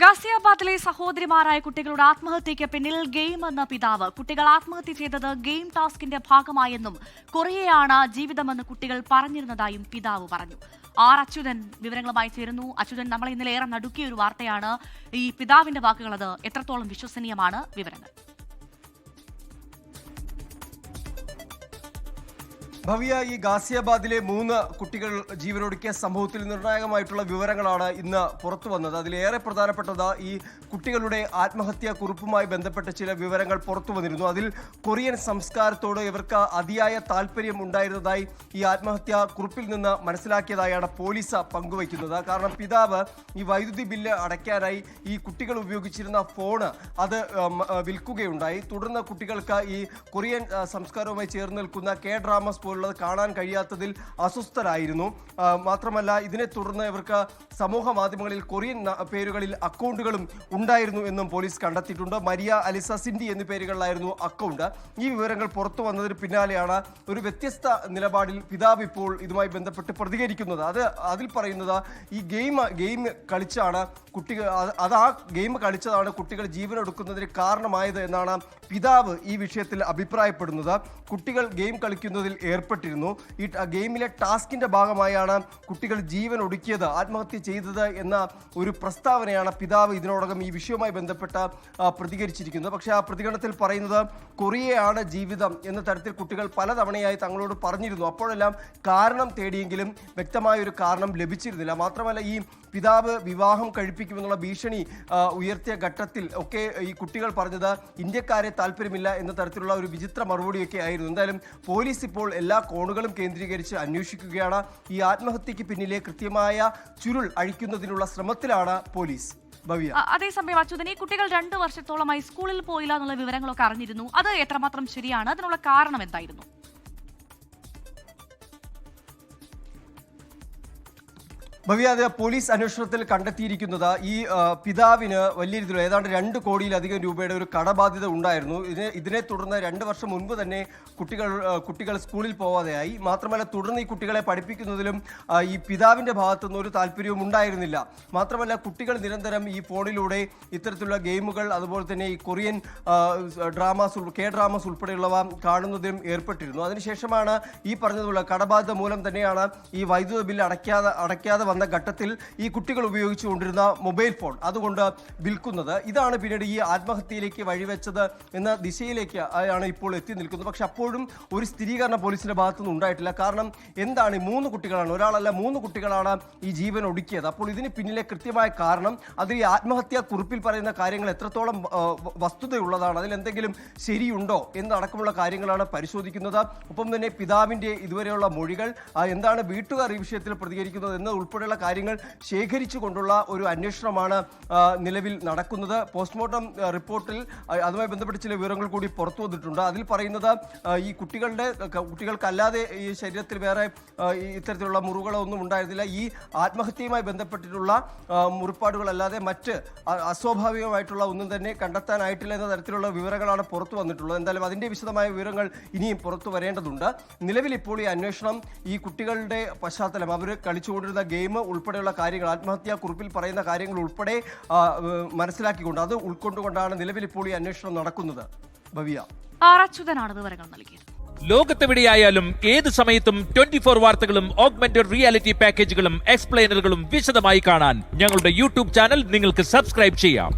ഗാസിയാബാദിലെ സഹോദരിമാരായ കുട്ടികളുടെ ആത്മഹത്യയ്ക്ക് പിന്നിൽ ഗെയിം എന്ന പിതാവ്. കുട്ടികൾ ആത്മഹത്യ ചെയ്തത് ഗെയിം ടാസ്കിന്റെ ഭാഗമായെന്നും കൊറിയയാണ് ജീവിതമെന്ന് കുട്ടികൾ പറഞ്ഞിരുന്നതായും പിതാവ് പറഞ്ഞു. ആർ അച്യുതൻ വിവരങ്ങളുമായി ചേരുന്നു. അച്യുതൻ നമ്മളെ ഇന്നലെ ഏറെ നടുക്കിയ ഒരു വാർത്തയാണ്. ഈ പിതാവിന്റെ വാക്കുകൾ അത് എത്രത്തോളം വിശ്വസനീയമാണ്? വിവരങ്ങൾ. ഭവ്യ ഈ ഗാസിയാബാദിലെ മൂന്ന് കുട്ടികൾ ജീവനൊടുക്കിയ സംഭവത്തിൽ നിർണായകമായിട്ടുള്ള വിവരങ്ങളാണ് ഇന്ന് പുറത്തു വന്നത്. അതിലേറെ പ്രധാനപ്പെട്ടത് ഈ കുട്ടികളുടെ ആത്മഹത്യാ കുറിപ്പുമായി ബന്ധപ്പെട്ട ചില വിവരങ്ങൾ പുറത്തു വന്നിരുന്നു. അതിൽ കൊറിയൻ സംസ്കാരത്തോട് ഇവർക്ക് അതിയായ താല്പര്യം ഉണ്ടായിരുന്നതായി ഈ ആത്മഹത്യാ കുറിപ്പിൽ നിന്ന് മനസ്സിലാക്കിയതായാണ് പോലീസ് പങ്കുവയ്ക്കുന്നത്. കാരണം പിതാവ് ഈ വൈദ്യുതി ബില്ല് അടയ്ക്കാനായി ഈ കുട്ടികൾ ഉപയോഗിച്ചിരുന്ന ഫോണ് അത് വിൽക്കുകയുണ്ടായി. തുടർന്ന് കുട്ടികൾക്ക് ഈ കൊറിയൻ സംസ്കാരവുമായി ചേർന്ന് നിൽക്കുന്ന കെ ഡ്രാമസ് പോലുള്ളത് കാണാൻ കഴിയാത്തതിൽ അസ്വസ്ഥരായിരുന്നു. മാത്രമല്ല ഇതിനെ തുടർന്ന് ഇവർക്ക് സമൂഹ മാധ്യമങ്ങളിൽ കൊറിയൻ പേരുകളിൽ അക്കൗണ്ടുകളും ഉണ്ടായിരുന്നു എന്നും പോലീസ് കണ്ടെത്തിയിട്ടുണ്ട്. മരിയ അലിസ സിൻഡി എന്നീ പേരുകളിലായിരുന്നു അക്കൗണ്ട്. ഈ വിവരങ്ങൾ പുറത്തു വന്നതിന് പിന്നാലെയാണ് ഒരു വ്യത്യസ്ത നിലപാടിൽ പിതാവ് ഇപ്പോൾ ഇതുമായി ബന്ധപ്പെട്ട് പ്രതികരിക്കുന്നത്. അത് അതിൽ പറയുന്നത് ഈ ഗെയിം ഗെയിം കളിച്ചാണ് കുട്ടികൾ അത് ആ ഗെയിം കളിച്ചതാണ് കുട്ടികൾ ജീവനെടുക്കുന്നതിന് കാരണമായത് എന്നാണ് പിതാവ് ഈ വിഷയത്തിൽ അഭിപ്രായപ്പെടുന്നത്. കുട്ടികൾ ഗെയിം കളിക്കുന്നതിൽ ഏർപ്പെട്ടിരുന്നു ഈ ഗെയിമിലെ ടാസ്കിന്റെ ഭാഗമായാണ് കുട്ടികൾ ജീവൻ ഒടുക്കിയത് ആത്മഹത്യ ചെയ്തത് എന്ന ഒരു പ്രസ്താവനയാണ് പിതാവ് ഇതിനോടകം ഈ വിഷയവുമായി ബന്ധപ്പെട്ട് പ്രതികരിച്ചിരിക്കുന്നത്. പക്ഷേ ആ പ്രതികരണത്തിൽ പറയുന്നത് കൊറിയയാണ് ജീവിതം എന്ന തരത്തിൽ കുട്ടികൾ പലതവണയായി തങ്ങളോട് പറഞ്ഞിരുന്നു. അപ്പോഴെല്ലാം കാരണം തേടിയെങ്കിലും വ്യക്തമായ ഒരു കാരണം ലഭിച്ചിരുന്നില്ല. മാത്രമല്ല ഈ പിതാവ് വിവാഹം കഴിപ്പിക്കുമെന്നുള്ള ഭീഷണി ഉയർത്തിയ ഘട്ടത്തിൽ ഒക്കെ ഈ കുട്ടികൾ പറഞ്ഞത് ഇന്ത്യക്കാരെ താല്പര്യമില്ല എന്ന തരത്തിലുള്ള ഒരു വിചിത്ര മറുപടിയൊക്കെ ആയിരുന്നു. എന്തായാലും പോലീസ് ഇപ്പോൾ എല്ലാ കോണുകളും കേന്ദ്രീകരിച്ച് അന്വേഷിക്കുകയാണ്. ഈ ആത്മഹത്യക്ക് പിന്നിലെ കൃത്യമായ ചുരുൾ അഴിക്കുന്നതിനുള്ള ശ്രമത്തിലാണ് പോലീസ്. അതേസമയം അച്യുതൻ ഈ കുട്ടികൾ രണ്ടു വർഷത്തോളമായി സ്കൂളിൽ പോയില്ല എന്നുള്ള വിവരങ്ങളൊക്കെ അറിഞ്ഞിരുന്നു. അത് എത്രമാത്രം ശരിയാണ്? അതിനുള്ള കാരണം എന്തായിരുന്നു? ഭവ്യ പോലീസ് അന്വേഷണത്തിൽ കണ്ടെത്തിയിരിക്കുന്നത് ഈ പിതാവിന് വലിയ രീതിയിൽ ഏതാണ്ട് രണ്ട് കോടിയിലധികം രൂപയുടെ ഒരു കടബാധ്യത ഉണ്ടായിരുന്നു. ഇതിനെ ഇതിനെ തുടർന്ന് രണ്ട് വർഷം മുൻപ് തന്നെ കുട്ടികൾ കുട്ടികൾ സ്കൂളിൽ പോവാതെയായി. മാത്രമല്ല തുടർന്ന് ഈ കുട്ടികളെ പഠിപ്പിക്കുന്നതിലും ഈ പിതാവിന്റെ ഭാഗത്തുനിന്ന് ഒരു താല്പര്യവും ഉണ്ടായിരുന്നില്ല. മാത്രമല്ല കുട്ടികൾ നിരന്തരം ഈ ഫോണിലൂടെ ഇത്തരത്തിലുള്ള ഗെയിമുകൾ അതുപോലെ തന്നെ ഈ കൊറിയൻ ഡ്രാമാസ് കെ ഡ്രാമാസ് ഉൾപ്പെടെയുള്ളവ കാണുന്നതിലും ഏർപ്പെട്ടിരുന്നു. അതിനുശേഷമാണ് ഈ പറഞ്ഞതുള്ള കടബാധ്യത മൂലം തന്നെയാണ് ഈ വൈദ്യുത ബില്ല് അടയ്ക്കാതെ അടയ്ക്കാതെ വന്ന ഘട്ടത്തിൽ ഈ കുട്ടികൾ ഉപയോഗിച്ചുകൊണ്ടിരുന്ന മൊബൈൽ ഫോൺ അതുകൊണ്ട് വിൽക്കുന്നത്. ഇതാണ് പിന്നീട് ഈ ആത്മഹത്യയിലേക്ക് വഴിവെച്ചത് എന്ന ദിശയിലേക്ക് ആണ് ഇപ്പോൾ എത്തി നിൽക്കുന്നത്. പക്ഷെ അപ്പോഴും ഒരു സ്ഥിരീകരണം പോലീസിന്റെ ഭാഗത്തുനിന്ന് ഉണ്ടായിട്ടില്ല. കാരണം എന്താണ് ഈ മൂന്ന് കുട്ടികളാണ് ഒരാളല്ല മൂന്ന് കുട്ടികളാണ് ഈ ജീവൻ ഒടുക്കിയത്. അപ്പോൾ ഇതിന് പിന്നിലെ കൃത്യമായ കാരണം അതിൽ ഈ ആത്മഹത്യാ കുറിപ്പിൽ പറയുന്ന കാര്യങ്ങൾ എത്രത്തോളം വസ്തുതയുള്ളതാണ് അതിൽ എന്തെങ്കിലും ശരിയുണ്ടോ എന്നടക്കമുള്ള കാര്യങ്ങളാണ് പരിശോധിക്കുന്നത്. ഒപ്പം തന്നെ പിതാവിന്റെ ഇതുവരെയുള്ള മൊഴികൾ എന്താണ് വീട്ടുകാർ ഈ വിഷയത്തിൽ പ്രതികരിക്കുന്നത് എന്നത് ഉൾപ്പെടെയുള്ള കാര്യങ്ങൾ ശേഖരിച്ചു കൊണ്ടുള്ള ഒരു അന്വേഷണമാണ് നിലവിൽ നടക്കുന്നത്. പോസ്റ്റ്മോർട്ടം റിപ്പോർട്ടിൽ അതുമായി ബന്ധപ്പെട്ട് ചില വിവരങ്ങൾ കൂടി പുറത്തു വന്നിട്ടുണ്ട്. അതിൽ പറയുന്നത് ഈ കുട്ടികളുടെ കുട്ടികൾക്കല്ലാതെ ഈ ശരീരത്തിൽ വേറെ ഇത്തരത്തിലുള്ള മുറിവുകളോ ഒന്നും ഉണ്ടായിരുന്നില്ല. ഈ ആത്മഹത്യയുമായി ബന്ധപ്പെട്ടിട്ടുള്ള മുറിപ്പാടുകളല്ലാതെ മറ്റ് അസ്വാഭാവികമായിട്ടുള്ള ഒന്നും തന്നെ കണ്ടെത്താനായിട്ടില്ല എന്ന തരത്തിലുള്ള വിവരങ്ങളാണ് പുറത്തു വന്നിട്ടുള്ളത്. എന്തായാലും അതിന്റെ വിശദമായ വിവരങ്ങൾ ഇനിയും പുറത്തു വരേണ്ടതുണ്ട്. നിലവിൽ ഇപ്പോൾ ഈ അന്വേഷണം ഈ കുട്ടികളുടെ പശ്ചാത്തലം അവർ കളിച്ചുകൊണ്ടിരുന്ന ഗെയിം ഉൾപ്പെടെയുള്ള കാര്യങ്ങൾ ആത്മഹത്യാ കുറിപ്പിൽ പറയുന്ന കാര്യങ്ങൾ ഉൾപ്പെടെ മനസ്സിലാക്കിക്കൊണ്ട് അത് ഉൾക്കൊണ്ടുകൊണ്ടാണ് നിലവിൽ ഇപ്പോൾ ഈ അന്വേഷണം നടക്കുന്നത്. ഭവ്യ. ആർ അച്യുതനാണ് വിവരങ്ങൾ നൽകിയത്. ലോകത്തെവിടെയായാലും ഏത് സമയത്തും ട്വന്റി ഫോർ വാർത്തകളും ഓഗ്മെന്റഡ് റിയാലിറ്റി പാക്കേജുകളും എക്സ്പ്ലെയിനറുകളും വിശദമായി കാണാൻ ഞങ്ങളുടെ യൂട്യൂബ് ചാനൽ നിങ്ങൾക്ക് സബ്സ്ക്രൈബ് ചെയ്യാം.